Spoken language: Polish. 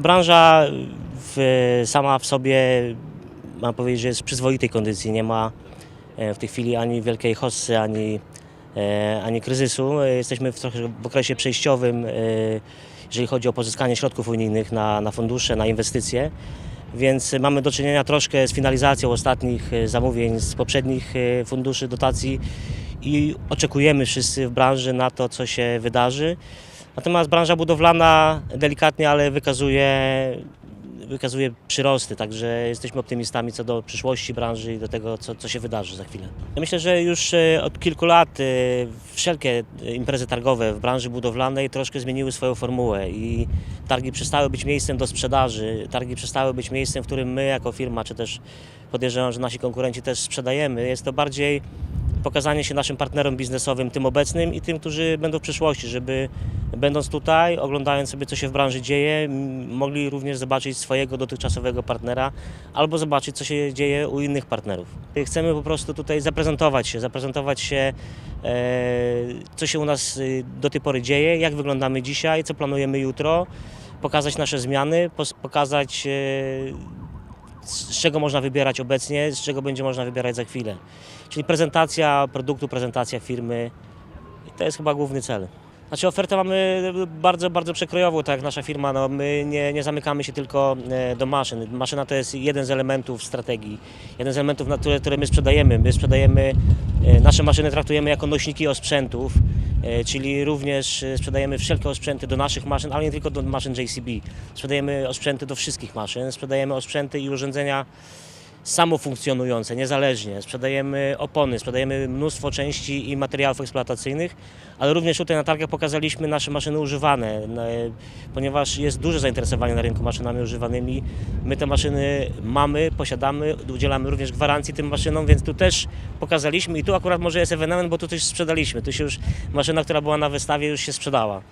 Branża w, sama w sobie, mam powiedzieć, że jest w przyzwoitej kondycji. Nie ma e, w tej chwili ani wielkiej hossy, ani, e, ani kryzysu. Jesteśmy w, trochę w okresie przejściowym, e, jeżeli chodzi o pozyskanie środków unijnych na, na fundusze, na inwestycje. Więc mamy do czynienia troszkę z finalizacją ostatnich zamówień z poprzednich funduszy dotacji i oczekujemy wszyscy w branży na to, co się wydarzy. Natomiast branża budowlana delikatnie, ale wykazuje, wykazuje przyrosty, także jesteśmy optymistami co do przyszłości branży i do tego, co, co się wydarzy za chwilę. Ja myślę, że już e, od kilku lat e, wszelkie imprezy targowe w branży budowlanej troszkę zmieniły swoją formułę i targi przestały być miejscem do sprzedaży, targi przestały być miejscem, w którym my jako firma, czy też podejrzewam, że nasi konkurenci też sprzedajemy. Jest to bardziej pokazanie się naszym partnerom biznesowym, tym obecnym i tym, którzy będą w przyszłości, żeby będąc tutaj, oglądając sobie, co się w branży dzieje, mogli również zobaczyć swojego dotychczasowego partnera albo zobaczyć, co się dzieje u innych partnerów. Chcemy po prostu tutaj zaprezentować się, zaprezentować się, e, co się u nas y, do tej pory dzieje, jak wyglądamy dzisiaj, co planujemy jutro, pokazać nasze zmiany, pokazać e, z czego można wybierać obecnie, z czego będzie można wybierać za chwilę. Czyli prezentacja produktu, prezentacja firmy. I to jest chyba główny cel. Znaczy ofertę mamy bardzo, bardzo przekrojową, tak jak nasza firma. No, my nie, nie zamykamy się tylko e, do maszyn. Maszyna to jest jeden z elementów strategii, jeden z elementów, na które, które my sprzedajemy. My sprzedajemy, e, nasze maszyny traktujemy jako nośniki osprzętów, e, czyli również sprzedajemy wszelkie osprzęty do naszych maszyn, ale nie tylko do maszyn JCB. Sprzedajemy osprzęty do wszystkich maszyn, sprzedajemy osprzęty i urządzenia samofunkcjonujące, niezależnie. Sprzedajemy opony, sprzedajemy mnóstwo części i materiałów eksploatacyjnych, ale również tutaj na targach pokazaliśmy nasze maszyny używane, ponieważ jest duże zainteresowanie na rynku maszynami używanymi. My te maszyny mamy, posiadamy, udzielamy również gwarancji tym maszynom, więc tu też pokazaliśmy i tu akurat może jest ewenement, bo tu coś sprzedaliśmy. Tu się już maszyna, która była na wystawie już się sprzedała.